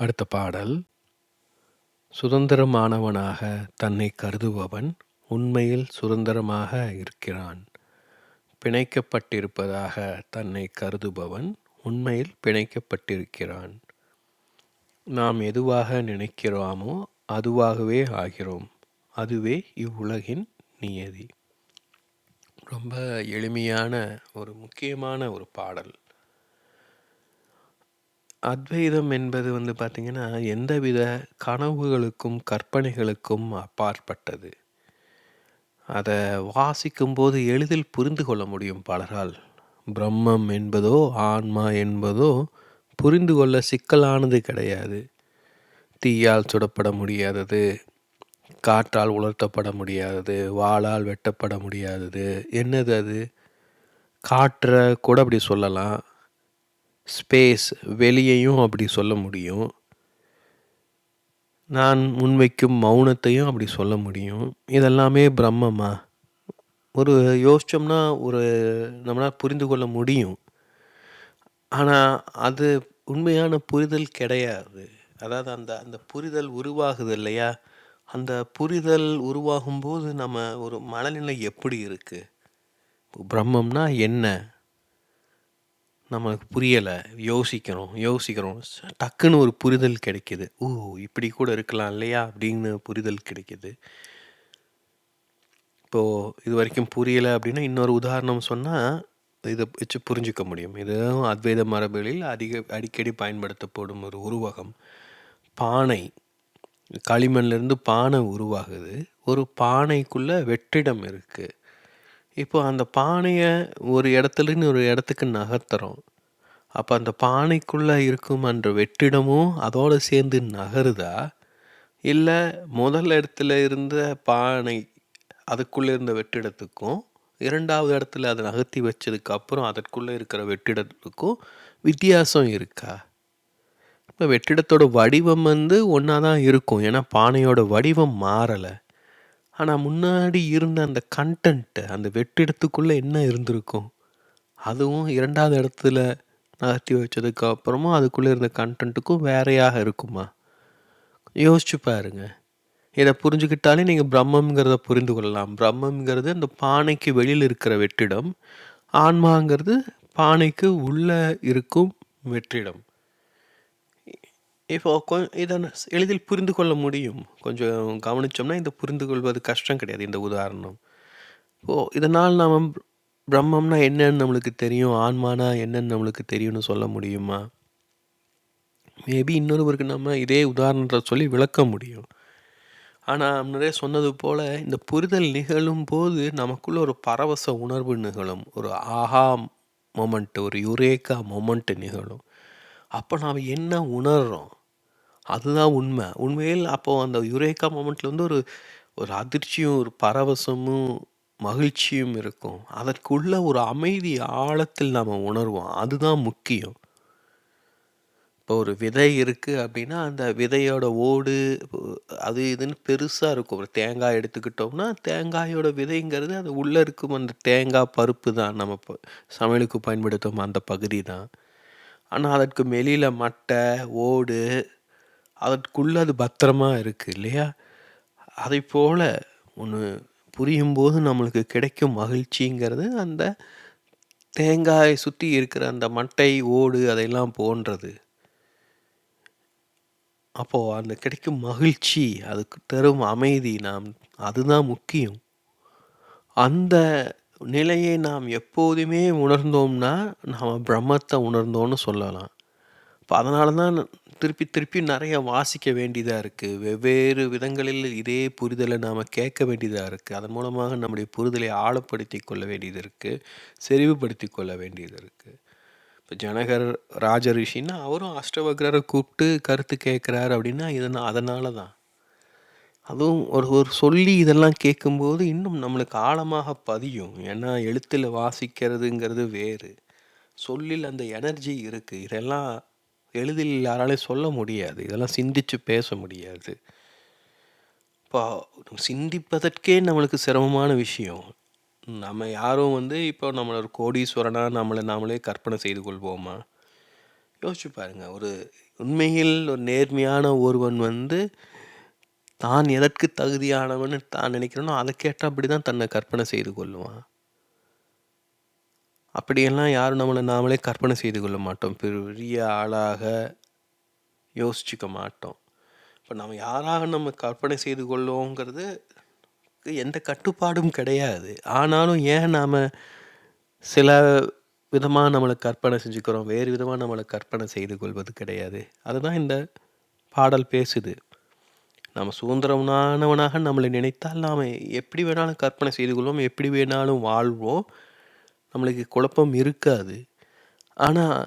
அடுத்த பாடல். சுதந்திரமானவனாக தன்னை கருதுபவன் உண்மையில் சுதந்திரமாக இருக்கிறான். பிணைக்கப்பட்டிருப்பதாக தன்னை கருதுபவன் உண்மையில் பிணைக்கப்பட்டிருக்கிறான். நாம் எதுவாக நினைக்கிறோமோ அதுவாகவே ஆகிறோம். அதுவே இவ்வுலகின் நியதி. ரொம்ப எளிமையான ஒரு முக்கியமான ஒரு பாடல். அத்வைதம் என்பது வந்து பார்த்திங்கன்னா எந்தவித கனவுகளுக்கும் கற்பனைகளுக்கும் அப்பாற்பட்டது. அதை வாசிக்கும்போது எளிதில் புரிந்து கொள்ள முடியும் பலரால். பிரம்மம் என்பதோ ஆன்மா என்பதோ புரிந்து கொள்ள சிக்கலானது கிடையாது. தீயால் சுடப்பட முடியாதது காற்றால் உலர்த்தப்பட முடியாதது வாளால் வெட்டப்பட முடியாதது. என்னது அது? காற்றை கூட அப்படி சொல்லலாம். ஸ்பேஸ் வெளியையும் அப்படி சொல்ல முடியும். நான் முன்வைக்கும் மௌனத்தையும் அப்படி சொல்ல முடியும். இதெல்லாமே பிரம்மமா? ஒரு யோசிச்சோம்னா ஒரு நம்மளால் புரிந்து கொள்ள முடியும். ஆனால் அது உண்மையான புரிதல் கிடையாது. அதாவது அந்த அந்த புரிதல் உருவாகுது இல்லையா? அந்த புரிதல் உருவாகும்போது நம்ம ஒரு மனநிலை எப்படி இருக்குது பிரம்மம்னா என்ன? நமக்கு புரியலை யோசிக்கிறோம் யோசிக்கிறோம். டக்குன்னு ஒரு புரிதல் கிடைக்கிது. ஓ இப்படி கூட இருக்கலாம் இல்லையா? அப்படின்னு புரிதல் கிடைக்கிது. இப்போது இது வரைக்கும் புரியலை அப்படின்னா இன்னொரு உதாரணம் சொன்னால் இதை வச்சு புரிஞ்சுக்க முடியும். இதுவும் அத்வைத மரபுகளில் அதிக அடிக்கடி பயன்படுத்தப்படும் ஒரு உருவகம். பானை. களிமண்லேருந்து பானை உருவாகுது. ஒரு பானைக்குள்ளே வெற்றிடம் இருக்குது இப்போ அந்த பானையை ஒரு இடத்துலேருந்து ஒரு இடத்துக்கு நகர்த்துறோம். அப்போ அந்த பானைக்குள்ளே இருக்கும் அந்த வெற்றிடமும் அதோடு சேர்ந்து நகருதா? இல்லை முதல் இடத்துல இருந்த பானை அதுக்குள்ளே இருந்த வெற்றிடத்துக்கும் இரண்டாவது இடத்துல அதை நகர்த்தி வச்சதுக்கப்புறம் அதற்குள்ளே இருக்கிற வெற்றிடத்துக்கும் வித்தியாசம் இருக்கா? இப்போ வெற்றிடத்தோட வடிவம் வந்து ஒன்றா தான் இருக்கும். ஏன்னா பானையோட வடிவம் மாறலை. ஆனால் முன்னாடி இருந்த அந்த கண்டென்ட்டு அந்த வெற்றிடத்துக்குள்ளே என்ன இருந்திருக்கும்? அதுவும் இரண்டாவது இடத்துல நகர்த்தி வச்சதுக்கு அப்புறமும் அதுக்குள்ளே இருந்த கண்டென்ட்டுக்கும் வேறையாக இருக்குமா? யோசிச்சு பாருங்க. இதை புரிஞ்சுக்கிட்டாலே நீங்கள் பிரம்மங்கிறத புரிந்து கொள்ளலாம். பிரம்மங்கிறது அந்த பானைக்கு வெளியில் இருக்கிற வெற்றிடம். ஆன்மாங்கிறது பானைக்கு உள்ளே இருக்கும் வெற்றிடம். இப்போ கொ இதை எளிதில் புரிந்து கொள்ள முடியும். கொஞ்சம் கவனிச்சோம்னா இந்த புரிந்து கொள்வது கஷ்டம் கிடையாது இந்த உதாரணம். ஓ இதனால் நாம் பிரம்மம்னா என்னன்னு நம்மளுக்கு தெரியும் ஆன்மானா என்னன்னு நம்மளுக்கு தெரியும்னு சொல்ல முடியுமா? மேபி இன்னொருவருக்கு நம்ம இதே உதாரணத்தை சொல்லி விளக்க முடியும். ஆனால் முன்னரே சொன்னது போல் இந்த புரிதல் நிகழும் போது நமக்குள்ள ஒரு பரவச உணர்வு நிகழும். ஒரு ஆஹா மொமெண்ட் ஒரு யுரேக்கா மொமெண்ட் நிகழும். அப்போ நாம் என்ன உணர்றோம்? அதுதான் உண்மை. உண்மையில் அப்போ அந்த யுரேக்கா மொமெண்ட்ல வந்து ஒரு ஒரு அதிர்ச்சியும், ஒரு பரவசமும், மகிழ்ச்சியும் இருக்கும். அதற்குள்ள ஒரு அமைதி ஆழத்தில் நாம உணர்வோம். அதுதான் முக்கியம். இப்போ ஒரு விதை இருக்கு அப்படின்னா, அந்த விதையோட ஓடு அது இதுன்னு பெருசா இருக்கும். ஒரு தேங்காய் எடுத்துக்கிட்டோம்னா, தேங்காயோட விதைங்கிறது அது உள்ள இருக்கும் அந்த தேங்காய் பருப்பு தான். நம்ம இப்ப சமையலுக்கு பயன்படுத்தும் அந்த பகுதி தான். ஆனா, அதற்கு வெளியில மட்டை, ஓடு அதற்குள்ளே அது பத்திரமா இருக்கு இல்லையா? போல ஒன்று புரியும் போது நம்மளுக்கு கிடைக்கும் மகிழ்ச்சிங்கிறது, அந்த தேங்காயை சுற்றி இருக்கிற அந்த மட்டை, ஓடு அதையெல்லாம் போன்றது. அப்போது அந்த கிடைக்கும் மகிழ்ச்சி, அதுக்கு தரும் அமைதி நாம் அதுதான் முக்கியம். அந்த நிலையை நாம் எப்போதுமே உணர்ந்தோம்னா, நாம் பிரம்மத்தை உணர்ந்தோம்னு சொல்லலாம். இப்போ அதனால தான் திருப்பி திருப்பி நிறைய வாசிக்க வேண்டியதாக இருக்குது வெவ்வேறு விதங்களில் இதே புரிதலை நாம் கேட்க வேண்டியதாக இருக்குது அதன் மூலமாக நம்முடைய புரிதலை ஆழப்படுத்தி கொள்ள வேண்டியது இருக்குது செறிவுபடுத்தி கொள்ள வேண்டியது இருக்குது இப்போ ஜனகர் ராஜ ரிஷின்னா அவரும் அஷ்டவக்ரரை கூப்பிட்டு கருத்து கேட்குறாரு அப்படின்னா இதனால் அதனால தான். அதுவும் ஒரு ஒரு சொல்லி இதெல்லாம் கேட்கும்போது இன்னும் நம்மளுக்கு ஆழமாக பதியும். ஏன்னா எழுத்தில் வாசிக்கிறதுங்கிறது வேறு. சொல்லில் அந்த எனர்ஜி இருக்குது இதெல்லாம் எளிதில் யாராலையும் சொல்ல முடியாது. இதெல்லாம் சிந்திச்சு பேச முடியாது. இப்போ சிந்திப்பதற்கே நம்மளுக்கு சிரமமான விஷயம். நம்ம யாரும் வந்து இப்போ நம்மளை ஒரு கோடீஸ்வரனாக நம்மளை நாமளே கற்பனை செய்து கொள்வோமா? யோசிச்சு பாருங்கள் ஒரு உண்மையில் ஒரு நேர்மையான ஒருவன் வந்து, தான் எதற்கு தகுதியானவன்னு தான் நினைக்கிறானோ, அதுக்கேற்றபடி தான் தன்னை கற்பனை செய்து கொள்ளுவான். அப்படியெல்லாம் யாரும் நம்மளை நாமளே கற்பனை செய்து கொள்ள மாட்டோம். பெரிய ஆளாக யோசிச்சுக்க மாட்டோம். இப்போ நம்ம யாராக நம்ம கற்பனை செய்து கொள்ளோங்கிறது எந்த கட்டுப்பாடும் கிடையாது. ஆனாலும் ஏன் நாம் சில விதமாக நம்மளை கற்பனை செஞ்சுக்கிறோம். வேறு விதமாக நம்மளை கற்பனை செய்து கொள்வது கிடையாது. அதுதான் இந்த பாடல் பேசுது. நம்ம சுதந்திரமானவனாக நம்மளை நினைத்தால், நாம் எப்படி வேணாலும் கற்பனை செய்து கொள்வோம். எப்படி வேணாலும் வாழ்வோம். நம்மளுக்கு குழப்பம் இருக்காது. ஆனால்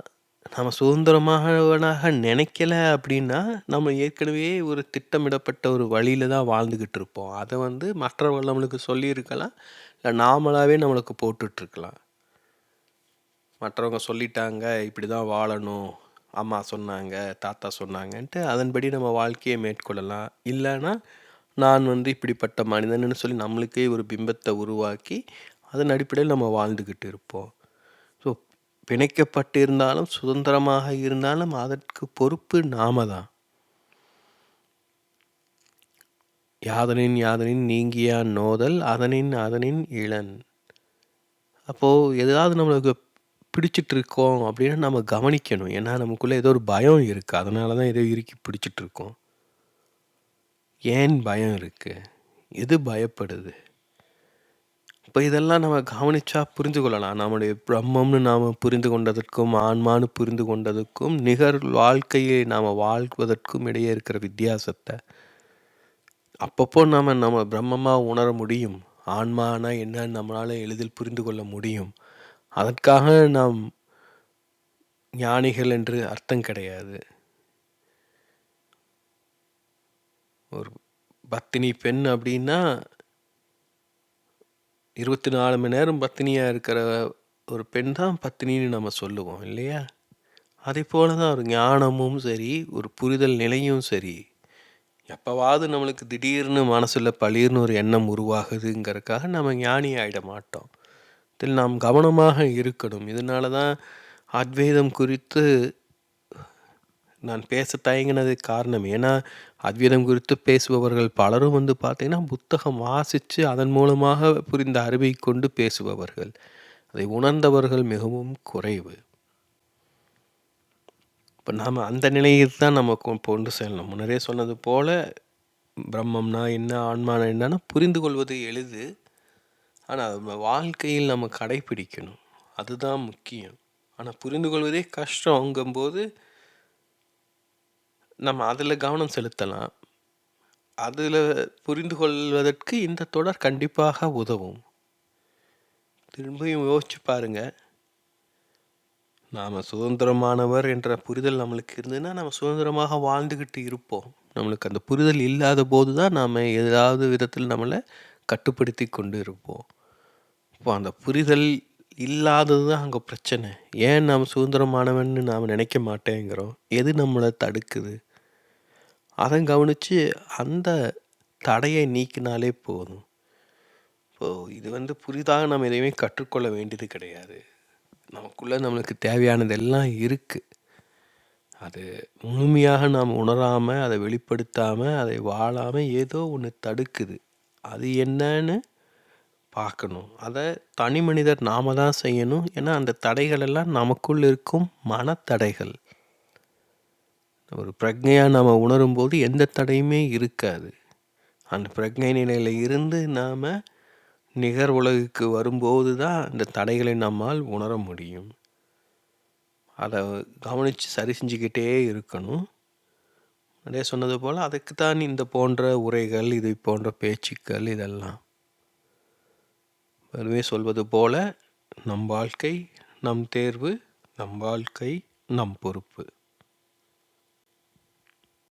நம்ம சுதந்திரமாகவனாக நினைக்கல அப்படின்னா, நம்ம ஏற்கனவே ஒரு திட்டமிடப்பட்ட ஒரு வழியில் தான் வாழ்ந்துக்கிட்டு இருப்போம். அதை வந்து மற்றவர்கள் நம்மளுக்கு சொல்லியிருக்கலாம். இல்லை நாமளாகவே நம்மளுக்கு போட்டுட்ருக்கலாம். மற்றவங்க சொல்லிட்டாங்க, இப்படி தான் வாழணும். அம்மா சொன்னாங்க, தாத்தா சொன்னாங்கன்ட்டு அதன்படி நம்ம வாழ்க்கையை மேற்கொள்ளலாம். இல்லைன்னா நான் வந்து இப்படிப்பட்ட மனிதன்னு சொல்லி நம்மளுக்கே ஒரு பிம்பத்தை உருவாக்கி, அதன் அடிப்படையில் நம்ம வாழ்ந்துக்கிட்டு இருப்போம். ஸோ பிணைக்கப்பட்டிருந்தாலும், சுதந்திரமாக இருந்தாலும் அதற்கு பொறுப்பு நாம தான். யாதனின் யாதனின் நீங்கியா நோதல் அதனின் அதனின் இளன். அப்போது எதாவது நம்மளுக்கு பிடிச்சிட்டு இருக்கோம் அப்படின்னா நம்ம கவனிக்கணும். ஏன்னா, நமக்குள்ளே ஏதோ ஒரு பயம் இருக்குது அதனால தான் ஏதோ இறுக்கி பிடிச்சிட்டு இருக்கோம். ஏன் பயம் இருக்குது எது பயப்படுது? இப்போ இதெல்லாம் நம்ம கவனிச்சா புரிந்து கொள்ளலாம். நம்முடைய பிரம்மம்னு நாம புரிந்து கொண்டதற்கும், ஆன்மான்னு புரிந்து கொண்டதுக்கும், நிகர் வாழ்க்கையை நாம வாழ்வதற்கும் இடையே இருக்கிற வித்தியாசத்த. அப்பப்போ நாம நம்ம பிரம்மமா உணர முடியும். ஆன்மானா என்னன்னு நம்மளால எளிதில் புரிந்து கொள்ள முடியும். அதற்காக நாம் ஞானிகள் என்று அர்த்தம் கிடையாது. ஒரு பத்தினி பெண் அப்படின்னா 24 மணி நேரம் பத்தினியாக இருக்கிற ஒரு பெண் தான் பத்தினின்னு நம்ம சொல்லுவோம் இல்லையா? அதேபோல தான் ஒரு ஞானமும் சரி, ஒரு புரிதல் நிலையும் சரி. எப்பவாவது நம்மளுக்கு திடீர்னு மனசில் பளிர்னு ஒரு எண்ணம் உருவாகுதுங்கிறதுக்காக நம்ம ஞானி ஆயிட மாட்டோம். இதில் நாம் கவனமாக இருக்கணும். இதனால தான் அத்வைதம் குறித்து நான் பேச தயங்கினதுக்கு காரணம். ஏன்னா, அத்வைதம் குறித்து பேசுபவர்கள் பலரும் வந்து பார்த்தீங்கன்னா, புத்தகம் வாசித்து அதன் மூலமாக புரிந்த அறிவை கொண்டு பேசுபவர்கள். அதை உணர்ந்தவர்கள் மிகவும் குறைவு. இப்போ நாம் அந்த நிலையில் தான் நம்ம கொண்டு செல்லணும். முன்னரே சொன்னது போல் பிரம்மம்னா என்ன? ஆன்மானா என்னன்னா புரிந்து கொள்வது எளிது. ஆனால் நம்ம வாழ்க்கையில் நம்ம கடைப்பிடிக்கணும். அதுதான் முக்கியம். ஆனால் புரிந்து கொள்வதே கஷ்டங்கும்போது நம்ம அதில் கவனம் செலுத்தலாம். அதில் புரிந்து கொள்வதற்கு இந்த தொடர் கண்டிப்பாக உதவும். திரும்பியும் யோசிச்சு பாருங்க. நாம் சுதந்திரமானவர் என்ற புரிதல் நம்மளுக்கு இருந்ததுன்னா, நம்ம சுதந்திரமாக வாழ்ந்துக்கிட்டு இருப்போம். நம்மளுக்கு அந்த புரிதல் இல்லாத போது தான் நாம் ஏதாவது விதத்தில் நம்மளை கட்டுப்படுத்தி கொண்டு இருப்போம். இப்போ அந்த புரிதல் இல்லாதது தான் அங்கே பிரச்சனை. ஏன் நாம் சுதந்திரமானவன்னு நாம் நினைக்க மாட்டேங்கிறோம்? எது நம்மளை தடுக்குது? அதை கவனிச்சு அந்த தடையை நீக்கினாலே போதும். இப்போது இது வந்து புதிதாக நம்ம எதையுமே கற்றுக்கொள்ள வேண்டியது கிடையாது. நமக்குள்ளே நம்மளுக்கு தேவையானதெல்லாம் இருக்குது அது முழுமையாக நாம் உணராமல் அதை வெளிப்படுத்தாமல் அதை வாழாமல் ஏதோ ஒன்று தடுக்குது. அது என்னன்னு பார்க்கணும். அதை தனி மனிதர் நாம தான் செய்யணும். ஏன்னா, அந்த தடைகள் எல்லாம் நமக்குள் இருக்கும் மனத்தடைகள். ஒரு பிரஜையாக நாம் உணரும்போது எந்த தடையுமே இருக்காது. அந்த பிரக்ஞை நிலையில் இருந்து நாம் நிகர் உலகுக்கு வரும்போது தான் இந்த தடைகளை நம்மால் உணர முடியும். அதை கவனித்து சரி செஞ்சுக்கிட்டே இருக்கணும். அதே சொன்னது போல் அதுக்கு தான் இந்த போன்ற உரைகள், இது போன்ற பேச்சுக்கள் இதெல்லாம். அதுவே சொல்வது போல, நம் வாழ்க்கை, நம் தேர்வு, நம் வாழ்க்கை, நம் பொறுப்பு.